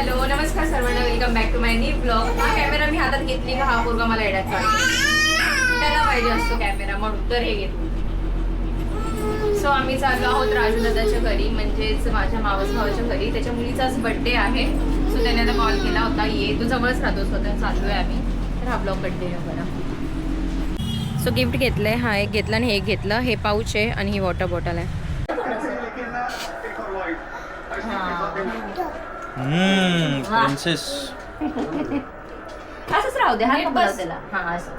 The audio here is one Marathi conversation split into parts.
हॅलो नमस्कार सर्वांना. Welcome back to my new blog हा कॅमेरा मी हातात घेतली का? हा पोरगा मला येड्यात त्याला पाहिजे असतो कॅमेरा म्हणून तर हे घेतलं सो आम्ही चाललो आहोत राजू दादाच्या घरी म्हणजेच माझ्या मावस भावाच्या घरी. त्याच्या मुलीचाच बर्थडे आहे. सो त्याने आता कॉल केला होता ये. तू जवळच राहतो स्वतः चाललोय आम्ही. तर हा ब्लॉग कंटिन्यू करा सो गिफ्ट घेतलंय. हा एक घेतला आणि हे एक घेतलं. हे पाऊच आहे आणि ही वॉटर बॉटल आहे. हम्म प्रिन्सेस असंच राहू दे हा बस त्याला हा असं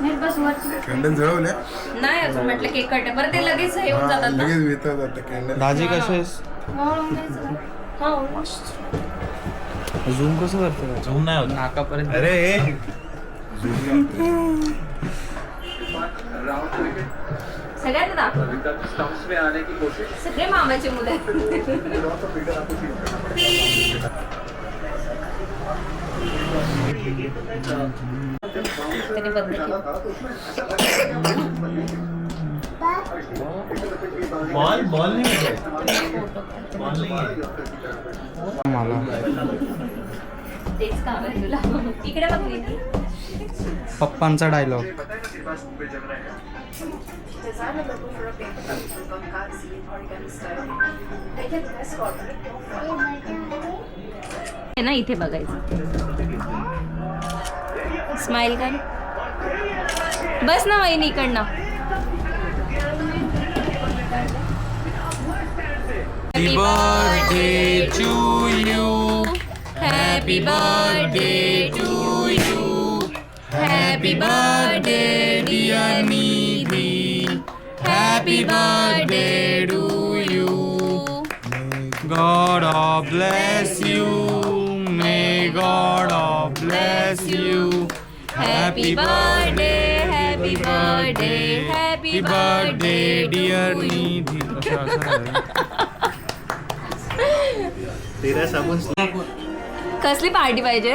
नीट बस वरती. कॅन्डल जळवल्या नाही अजून म्हटलं केक कट बरं ते लगेच हे होऊन जातात ना लगेच येतात आता कॅन्डल दाजी कसे आहेस म्हणून द्यायचं. हा, मस्त. झूम कसं करतो झूम नाही होत नाकापर्यंत अरे सगळ्यांना दाखव सगळे मामाचे मुलं. त्याने बंद बॉल बॉल नाही. बॉल नाही. मला तेच काम आहे तुला इकडे बघ. पप्पांचा dialogue says, I'm a local for a paper publisher on Gandhi in origami style, I get the best corporate हे ना इथे बघायचं स्माइल कर बस ना वही नहीं करना happy birthday to you happy birthday to you happy birthday dear me Happy birthday to you. God oh, bless you. May God oh, bless you. Happy birthday, happy birthday, happy birthday dear. Nidhi. तेरा साबुन कसली पार्टी पाहिजे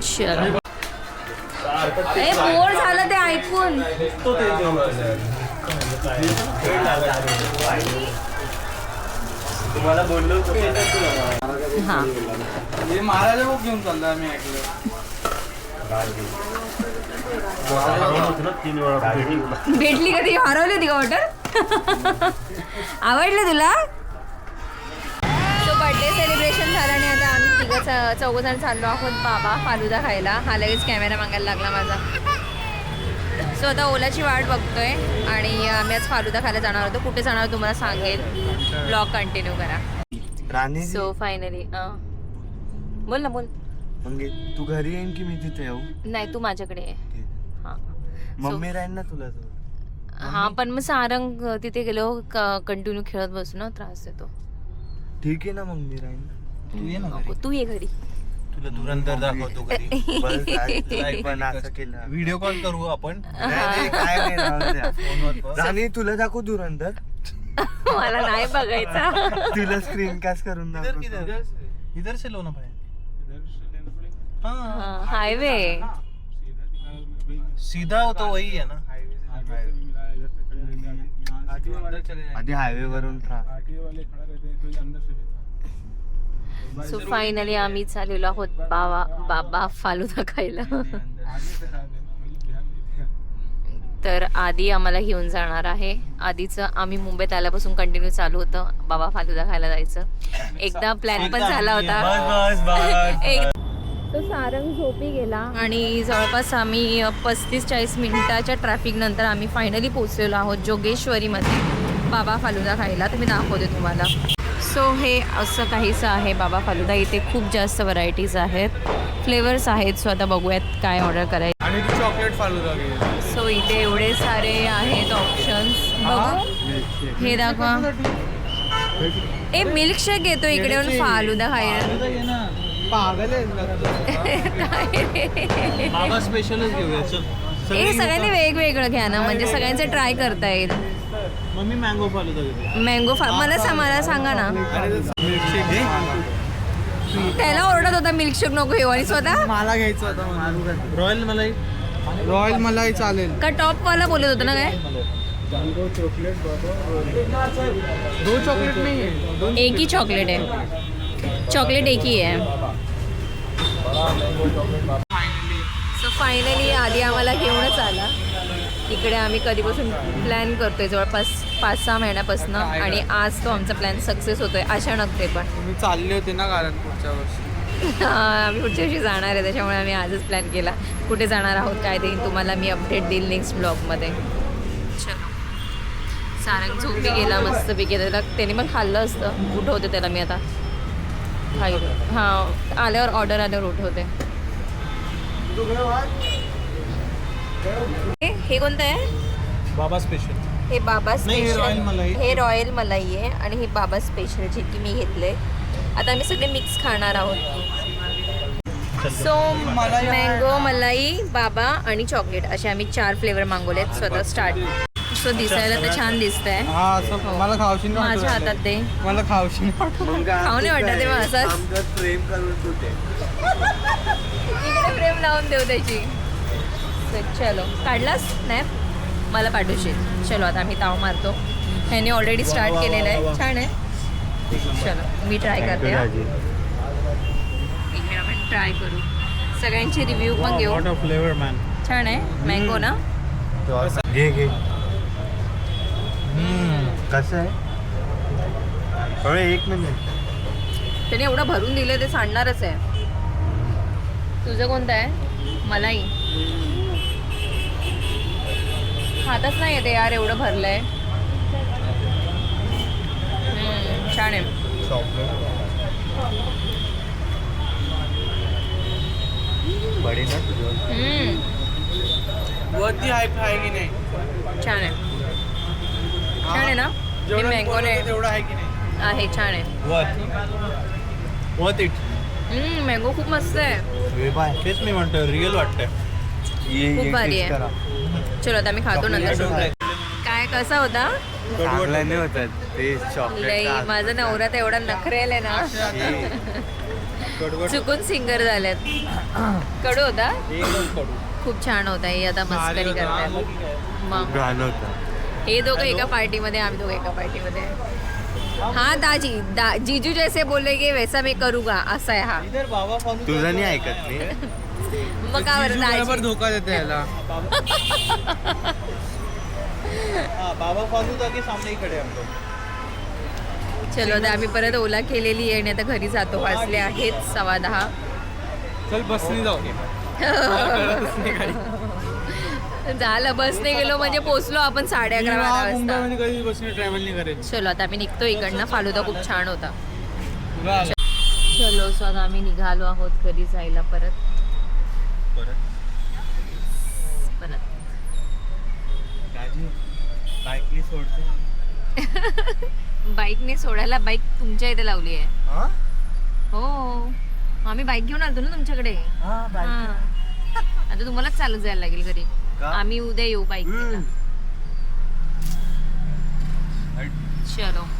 चलो ए बोर झालं ते ऐकून. तुम्हाला बोललो हा. हे महाराजा बुक घेऊन चाललो आम्ही ऐकलं. भेटली कधी हरवली होती का बॉटल आवडलं तुला? बर्थडे सेलिब्रेशन झालं आणि आता आम्ही तिघं चौघ जण चाललो आहोत बाबा फालुदा खायला. हा लगेच कॅमेरा मागायला लागला माझा. सो आता ओलाची वाट बघतोय आणि आम्ही आज फालुदा खायला जाणार होतो. कुठे जाणार तुम्हाला सांगेल. ब्लॉग कंटिन्यू करा. सो फायनली बोल ना बोल. मग तू घरी येईन की मी तिथे येऊ? नाही तू माझ्याकडे ये. हां. मम्मी राहील ना तुला हा पण मग सारंग तिथे गेलो कंटिन्यू खेळत बसू ना त्रास देतो. ठीक आहे ना मग मी राहीन. तू ये ना नको, तू ये घरी. तुला धुरंधर दाखवतो घरी. बस काय पण असं केलं. व्हिडिओ कॉल करू आपण. नाही, नाही, काय नाही राहू द्या. फोनवर बस. राणी तुला दाखवू धुरंधर. मला नाही बघायचा. तुला स्क्रीन कास्ट करून इधर दाखवतो. किधर इधर से लो ना भाई. हाँ हायवे सीधा तो वही है ना. जाएंगे। आधी हायवे वरून सो फायनली आम्ही चाललेलो आहोत बाबा बाबा फालुदा खायला. तर आधी आम्हाला घेऊन जाणार आहे. आधीचं आम्ही मुंबईत आल्यापासून कंटिन्यू चालू होतं. बाबा फालुदा खायला जायचं. एकदा प्लॅन पण झाला होता. बस बस बस. एक सारंग झोपी गेला. आणि जवळपास आम्ही पस्तीस चाळीस मिनिटाच्या ट्रॅफिक नंतर आम्ही फायनली पोहोचलेलो आहोत जोगेश्वरीमध्ये. बाबा फालुदा खायला. तर मी दाखवते तुम्हाला. सो हे असं काहीसं आहे बाबा फालुदा. इथे खूप जास्त व्हरायटीज आहेत. फ्लेवर्स आहेत. सो आता बघूयात काय ऑर्डर करायचं आणि तू चॉकलेट फालुदा सो इथे एवढे सारे आहेत ऑप्शन्स बघू. हे दाखवा. ए मिल्कशेक येतो इकडे फालुदा खायला. पागल बाबा स्पेशलच घेऊया चल. ए सगळ्यांनी वेगवेगळं घ्या ना म्हणजे सगळ्यांचं ट्राय करता येईल. मम्मी मँगो फालुदा घेते मँगो फा मला सा मला सांगा ना. त्याला ओरडत होता मिल्कशेक नको घेऊ आणि स्वतः? मला घ्यायचं होतं रॉयल मलाई. रॉयल मलाई चालेल. का टॉपवाला बोलत होता ना काय? दो चॉकलेट नाही आहे एक ही चॉकलेट आहे. चॉकलेट एक ही आहे. सो फायनली आधी आम्हाला घेऊनच आला. इकडे आम्ही कधीपासून प्लॅन करतोय जवळपास पाच सहा महिन्यापासून. आणि आज तो आमचा प्लॅन सक्सेस होतोय अचानक ते पण. तुम्ही चालले होते ना कारण पुढच्या वर्षी आम्ही पुढच्या वर्षी जाणार आहे त्याच्यामुळे आम्ही आजच प्लॅन केला. कुठे जाणार आहोत काय देईन तुम्हाला मी अपडेट देईल नेक्स्ट ब्लॉगमध्ये चलो. सारंग झोपी गेला मस्तपैकी त्याला त्याने पण खाल्लं असतं. उठवते त्याला मी आता? खाई हां आल्यावर ऑर्डर आल्यावर उठवते. हे- हे कोणतं आहे? बाबा स्पेशल हे बाबा हे स्पेशल रॉयल मलाई. हे रॉयल मलाई आहे आणि हे बाबा स्पेशल जे की मी घेतले आता आम्ही सगळे मिक्स खाणार आहोत. सो मँगो मलाई बाबा आणि चॉकलेट असे आम्ही चार फ्लेवर मागवलेत. स्वतः स्टार्ट सो दिसायला तर छान दिसतंय. हा असं मला खावशीन वाटू माझ्या. हातात ते. मला खावशीन वाटू खाऊ नाही वाटत तेव्हा असंच. प्रेम करून इकडे फ्रेम लावून देऊ त्याची. चलो काढलास? स्नॅप मला पाठवशील. चलो आता आम्ही ताव मारतो. ह्याने ऑलरेडी स्टार्ट केलेलं आहे. छान आहे. चलो मी ट्राय करते हा. एक मिनिट आपण ट्राय करू. सगळ्यांचे रिव्ह्यू पण घेऊ. वॉट ऑफ फ्लेवर मॅन छान आहे. मँगो ना? घे घे. कसं आहे? अरे एक मिनिट त्याने एवढं भरून दिलं ते सांडणारच आहे. तुझं कोणतं आहे? मलाही. खातच नाही येते यार एवढं भरलंय. हम्म, छान आहे. बडी ना तुझं. हम्म, वरती हाय आहे की नाही. छान आहे. छान आहे ना? हे मँगोने तेवढं आहे की नाही? आहे छान आहे. वर्थ इट मँगो खूप मस्त आहे. तेच मी म्हणतो रिअल वाटतंय. ये खूप ये भारी आहे. करा. चलो आता मी खातो नंतर. काय कसा होता? नाही माझा नवरा तर एवढा नखरेल आहे ना. चुकून सिंगर झाल्यात कडू होता? एकदम कडू. खूप छान होता हे आता मस्करी करताय मग हे दोघं एका पार्टीमध्ये आम्ही दोघं एका पार्टीमध्ये. हा दाजी दा जीजू जैसे बोले की वैसा मी करूगा असा आहे हा. इधर बाबा तुझं नाही ऐकत मी. मग का बरं दाजी? धोका देते याला. हाँ बाबा फालुदा के सामने ही खड़े हैं हम लोग? चलो आता आम्ही परत ओला केलेली आहे आणि आता घरी जातो. वाजले आहेत सव्वा दहा. चल बसनी जाऊ झालं बसने गेलो म्हणजे पोचलो आपण साडे अकरा बारा वाजता. मुंबईमध्ये कधी बसने ट्रॅव्हल नाही करेल. चलो आता आम्ही निघतो इकडनं. फालुदा खूप छान होता. चलो सो आता आम्ही निघालो आहोत घरी जायला परत. परत? सोडते. बाईकने सोडायला बाईक तुमच्या इथे लावली आहे. हा? हो. आम्ही बाईक घेऊन आलतो ना तुमच्याकडे. आता तुम्हालाच चालत जायला लागेल घरी? आम्ही उद्या येऊ बाईक. चलो.